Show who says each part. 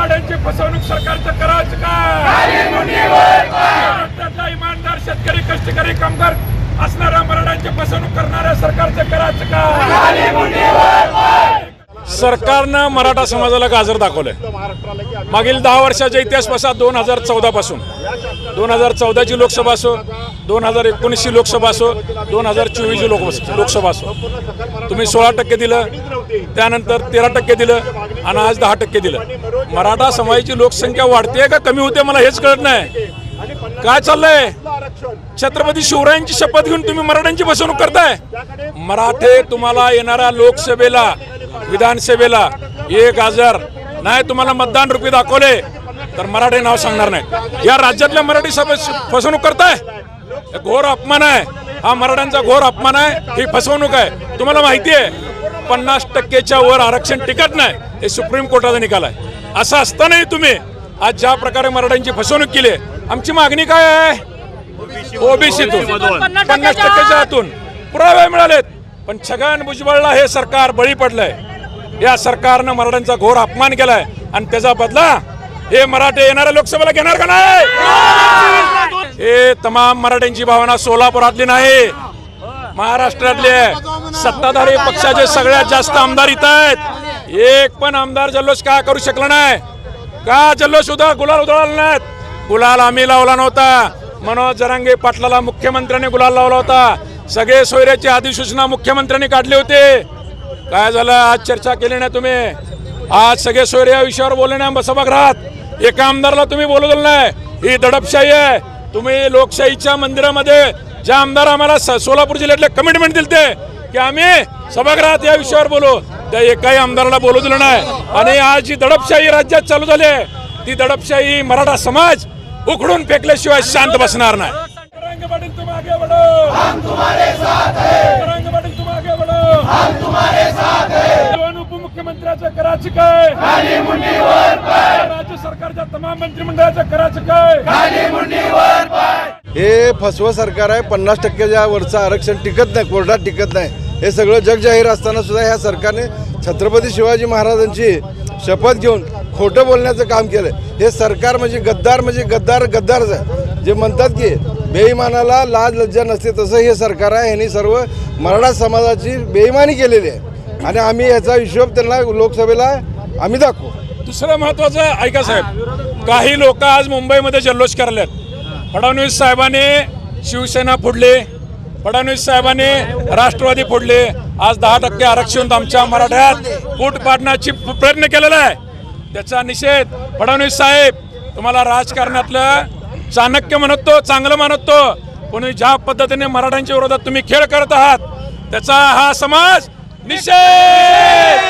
Speaker 1: गाड्यांची फसवणूक सरकारचं करायचं का? इमानदार शेतकरी कष्टकरी कामगार असणाऱ्या मराठ्यांची फसवणूक करणाऱ्या सरकारचं करायचं का? सरकारनं मराठा समाजाला गाजर दाखवलंय. मागील दहा वर्षाच्या इतिहासपासून दोन हजार चौदापासून. दोन हजार चौदाची लोकसभा असो दोन हजार एकोणीसची लोकसभा असो दोन हजार चोवीसची लोक लोकसभा असो. तुम्ही सोळा टक्के दिलं त्यानंतर तेरा टक्के दिलं आणि आज दहा टक्के दिलं. मराठा समाजाची लोकसंख्या वाढते का कमी होते मला हेच कळत नाही. काय चाललंय? छत्रपती शिवरायांची शपथ घेऊन तुम्ही मराठ्यांची फसवणूक करताय? मराठे तुम्हाला येणाऱ्या लोकसभेला विधानसभेला एक हजार. नाही तुम्हाला मतदान रुपये दाखवले. तर मराठे नाव सांगणार नाही. या राज्यातल्या मराठी सभे फसवणूक करताय? घोर अपमान आहे. हा मराठ्यांचा घोर अपमान आहे. ही फसवणूक आहे. तुम्हाला माहिती आहे पन्नास टक्केच्या वर आरक्षण टिकत नाही. हे सुप्रीम कोर्टाचा निकाल आहे. असं असतानाही तुम्ही आज ज्या प्रकारे मराठ्यांची फसवणूक केली आहे, आमची मागणी काय आहे? ओबीसीतून पन्नास टक्क्याच्या आतून. पुरावे मिळालेत. पण छगन भुजबळला हे सरकार बळी पडलंय. या सरकारनं मराठ्यांचा घोर अपमान केलाय. आणि त्याचा बदला हे मराठे येणाऱ्या लोकसभेला घेणार का नाही? हे तमाम मराठ्यांची भावना सोलापुरातली नाही. महाराष्ट्रातली आहे. सत्ताधारी पक्षाचे सगळ्यात जास्त आमदार इथं आहेत. एक पण आमदार जल्लोष का करू शकला नाही? का जल्लोष उदा गुलाल उधळला नाहीत? गुलाल आम्ही लावला नव्हता. मनोज जरांगे पाटलाला मुख्यमंत्र्यांनी गुलाल लावला होता. सगळे सोयऱ्याची अधिसूचना मुख्यमंत्र्यांनी काढली होती. काय झालं? आज चर्चा केली नाही तुम्ही. आज सगळे सोयर या विषयावर बोलले नाही सभागृहात. एका आमदारला तुम्ही बोलवलं नाही. ही दडपशाही आहे. तुम्ही लोकशाहीच्या मंदिरामध्ये ज्या आमदार आम्हाला सोलापूर जिल्ह्यातले कमिटमेंट दिलते की आम्ही सभागृहात या विषयावर बोलू. त्या एकाही आमदाराला बोलू दिलं नाही. आणि आज जी दडपशाही राज्यात चालू झाली आहे ती दडपशाही मराठा समाज उखडून फेकल्याशिवाय शांत बसणार नाही. तमाम मंत्रिमंडळाचं करायचं काय?
Speaker 2: हे फसवं सरकार आहे पन्नास टक्क्याच्या वरचं आरक्षण टिकत नाही कोर्टात टिकत नाही हे सगळं जग जाहीर असताना सुद्धा ह्या सरकारने छत्रपती शिवाजी महाराजांची शपथ घेऊन खोटं बोलण्याचं काम केलं हे सरकार म्हणजे गद्दार म्हणजे गद्दार गद्दारच आहे. जे म्हणतात की बेईमानाला लाज लज्जा नसते तसं हे सरकार आहे. ह्यांनी सर्व मराठा समाजाची बेईमानी केलेली आहे. आणि आम्ही याचा हिशोब त्यांना लोकसभेला आम्ही दाखवू.
Speaker 1: दुसरं महत्वाचं ऐका साहेब. काही लोक आज मुंबईमध्ये जल्लोष करलेत. फडणवीस साहेबांनी शिवसेना फोडली. फडणवीस साहेबांनी राष्ट्रवादी फोडले. आज दहा टक्के आरक्षण आमच्या मराठ्यात. फूट पाडण्याची प्रयत्न केलेला आहे. त्याचा निषेध फडणवीस साहेब तुम्हाला राजकारणातलं चाणक्य म्हणतो चांगलं म्हणतो. पण ज्या पद्धतीने मराठ्यांच्या विरोधात तुम्ही खेळ करत आहात त्याचा हा समाज निषेध!